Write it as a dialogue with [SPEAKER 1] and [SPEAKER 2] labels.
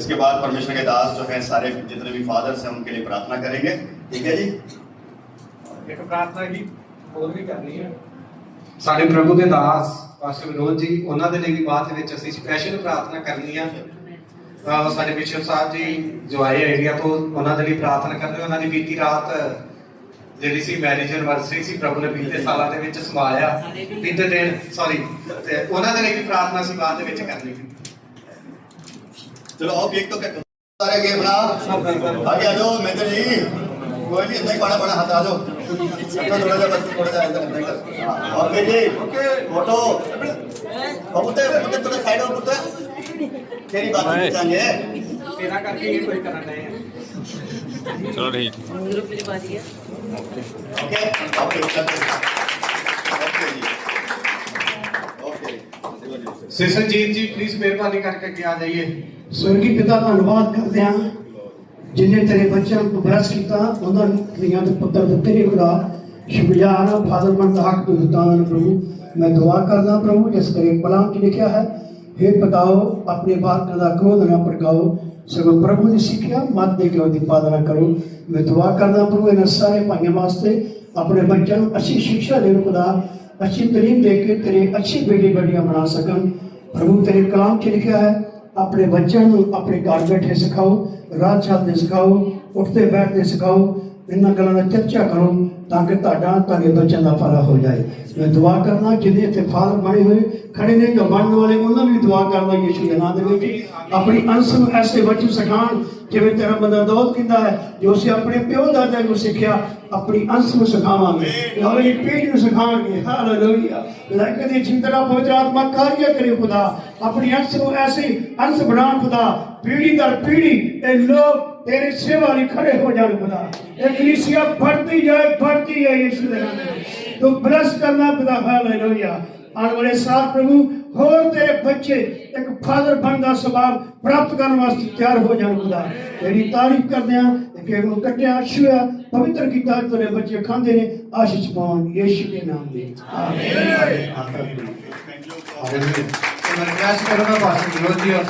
[SPEAKER 1] इसके बाद परमेश्वर के दास जो हैं सारे जितने भी फादर्स हैं उनके लिए प्रार्थना करेंगे ठीक है जी
[SPEAKER 2] ਇੱਕ ਪ੍ਰਾਰਥਨਾ ਕੀ ਹੋਰ ਵੀ ਕਰਨੀ ਹੈ
[SPEAKER 3] ਸਾਡੇ ਪ੍ਰਭੂ ਦੇ ਦਾਸ ਪਾਸਟਰ ਵਿਨੋਦ ਜੀ ਉਹਨਾਂ ਦੇ ਲਈ ਵੀ ਬਾਅਦ ਦੇ ਵਿੱਚ ਅਸੀਂ ਸਪੈਸ਼ਲ ਪ੍ਰਾਰਥਨਾ ਕਰਨੀ ਆ ਅਹ ਸਾਡੇ ਬਿਸ਼ਪ ਸਾਹਿਬ ਜੀ ਜੋ ਆਏ ਆ ਇੰਡੀਆ ਤੋਂ ਉਹਨਾਂ ਦੇ ਲਈ ਪ੍ਰਾਰਥਨਾ ਕਰਨੀ ਉਹਨਾਂ ਦੀ ਬੀਤੀ ਰਾਤ ਜਿਹੜੀ ਸੀ ਮੈਰਿਜ ਐਨਵਰਸਰੀ ਸੀ ਪ੍ਰਭੂ ਨੇ ਬੀਤੇ ਸਾਲਾਂ ਦੇ ਵਿੱਚ ਸਮਾਇਆ ਬੀਤੇ ਦਿਨ ਸੌਰੀ ਤੇ ਉਹਨਾਂ ਦੇ ਲਈ ਵੀ ਪ੍ਰਾਰਥਨਾ ਸੀ ਬਾਅਦ ਦੇ ਵਿੱਚ ਕਰਨੀ
[SPEAKER 1] चलो आओ एक तो क्या सारे के बना आगे आ जाओ मेजर जी कोई भी अंदर पाना पाना हाथ आ जाओ थोड़ा सा बस थोड़ा सा अंदर कर और मेजर जी फोटो बबूते बबूते थोड़ा साइड और बबूते तेरी बात
[SPEAKER 2] समझाएंगे तेरा करके ये
[SPEAKER 4] कोई करना
[SPEAKER 5] नहीं चलो ठीक है
[SPEAKER 1] ओके ओके
[SPEAKER 3] ਸਿਸਨਜੀਤ ਜੀ ਪਲੀਜ਼ ਮਿਹਰਬਾਨੀ ਕਰਕੇ ਅੱਗੇ ਆ ਜਾਈਏ।
[SPEAKER 6] ਸਵਰਗੀ ਪਿਤਾ, ਧੰਨਵਾਦ ਕਰਦੇ ਹਾਂ ਜਿਨੇ ਤੇਰੇ ਬੱਚਿਆਂ ਨੂੰ ਬਲੈਸ ਕੀਤਾ, ਉਹਨਾਂ ਨੂੰ ਧੀਆਂ ਪੁੱਤਰ ਦਿੱਤੇ ਨੇ ਖੁਦਾ। ਸ਼ੁਕਰੀਆਨਾ ਫਾਦਰ ਹੱਕ ਤੂੰ ਦਿੱਤਾ ਹਨ ਪ੍ਰਭੂ। ਮੈਂ ਦੁਆ ਕਰਦਾ ਪ੍ਰਭੂ, ਜਿਸ ਤੇਰੇ ਕਲਾਮ 'ਚ ਲਿਖਿਆ ਹੈ हे ਪਤਾਓ, ਆਪਣੇ ਬਾਤਾਂ ਦਾ ਕ੍ਰੋਧ ਨਾ ਭੜਕਾਓ। ਸਗੋਂ ਪ੍ਰਭੂ ਦੀ ਸਿੱਖਿਆ, ਮਤ ਦੇ ਕੇ ਉਹਦੀ ਪਾਲਣਾ ਕਰੋ। ਮੈਂ ਦੁਆ ਕਰਦਾ ਪ੍ਰਭੂ, ਇਹਨਾਂ ਸਾਰੇ ਭਾਈਆਂ ਵਾਸਤੇ ਆਪਣੇ ਬੱਚਿਆਂ ਨੂੰ ਅੱਛੀ ਸਿੱਖਿਆ ਦੇਣ ਖੁਦਾ। ਅੱਛੀ ਤਾਲੀਮ ਦੇ ਕੇ ਤੇਰੇ ਅੱਛੀ ਬੇਟੀ ਬੇਟੀਆਂ ਬਣਾ ਸਕਣ। ਪ੍ਰਭੂ ਤੇਰੇ ਕਲਾਮ 'ਚ ਲਿਖਿਆ ਹੈ, ਆਪਣੇ ਬੱਚਿਆਂ ਨੂੰ ਆਪਣੇ ਘਰ ਬੈਠੇ ਸਿਖਾਓ ਰਾਹ ਚੱਲਦੇ ਸਿਖਾਓ ਉੱਠਦੇ ਬੈਠਦੇ ਸਿਖਾਓ, ਇਹਨਾਂ ਗੱਲਾਂ ਦਾ ਚਰਚਾ ਕਰੋ ਤਾਂ ਕਿ ਤੁਹਾਡਾ, ਤੁਹਾਡੇ ਬੱਚਿਆਂ ਦਾ ਭਲਾ ਹੋ ਜਾਏ। ਮੈਂ ਦੁਆ ਕਰਨਾ ਜਿਹਦੇ ਇੱਥੇ ਫਾਲ ਬਣੇ ਹੋਏ, ਖੜੇ ਨੇ ਜਾਂ ਬਣਨ ਵਾਲੇ, ਉਹਨਾਂ ਨੂੰ ਵੀ ਦੁਆ ਕਰਦਾ, ਯੀਸ਼ੂ ਦੇ ਨਾਮ ਦੇ ਵਿੱਚ। ਆਪਣੀ ਅੰਸ਼ ਨੂੰ ਐਸੇ ਬੱਚੇ ਸਿਖਾਉਣ, ਜਿਵੇਂ ਤੇਰਾ ਬੰਦਾ ਦੌਦ ਕਹਿੰਦਾ ਹੈ, ਜੋ ਅਸੀਂ ਆਪਣੇ ਪਿਓ ਦਾਦਿਆਂ ਨੂੰ ਸਿੱਖਿਆ, ਆਪਣੀ ਅੰਸ਼ ਨੂੰ ਸਿਖਾਵਾਂਗੇ। ਅਗਲੀ ਪੀੜ੍ਹੀ ਨੂੰ ਸਿਖਾਉਣਗੇ ਹਾਲੇਲੂਇਆ ਲੈ ਕੇ ਦੇ ਚਿੰਤਨਾ ਪਵਿੱਤਰ ਆਤਮਾ, ਕਾਰਿਆ ਕਰੇ ਖੁਦਾ। ਆਪਣੀ ਅੰਸ਼ ਨੂੰ ਐਸੇ ਅੰਸ਼ ਬਣਾਉਣ ਖੁਦਾ ਪੀੜ੍ਹੀ ਦਰ ਪੀੜ੍ਹੀ ਇਹ ਲੋਕ ਤੇਰੇ ਸੇਵਾ ਲਈ ਖੜੇ ਹੋ ਜਾਣ ਖੁਦਾ। ਇਹ ਕਲੀਸਿਆ ਫੜਦੀ ਜਾਏ ਫੜਦੀ ਹੈ ਯਿਸੂ ਦੇ ਨਾਮ ਤੂੰ। ਬਲਸ ਕਰਨਾ ਖੁਦਾ ਹਾਲੇਲੂਇਆ। ਆਉਣ ਵਾਲੇ ਸਾਲ ਪ੍ਰਭੂ ਹੋਰ ਤੇਰੇ ਬੱਚੇ ਇੱਕ ਫਾਦਰ ਬਣਨ ਦਾ ਸੁਭਾਅ ਪ੍ਰਾਪਤ ਕਰਨ ਵਾਸਤੇ ਤਿਆਰ ਹੋ ਜਾਣ ਖੁਦਾ। ਤੇਰੀ ਤਾਰੀਫ ਕਰਦੇ ਆ ਕਿ ਉਹ ਕੱਟਿਆ ਛੁਆ ਪਵਿੱਤਰ ਕੀਤਾ ਤੇਰੇ ਬੱਚੇ ਖਾਂਦੇ ਨੇ ਆਸ਼ੀਸ਼ ਪਾਉਣ ਯੀਸ਼ੂ ਦੇ ਨਾਮ ਦੇ ਆਮੀਨ
[SPEAKER 3] ਹਾਲੇਲੂਇਆ ਮੈਂ ਕਰੂੰਗਾ ਪਾਸਟਰ ਵਿਨੋਦ ਜੀ ਔਰ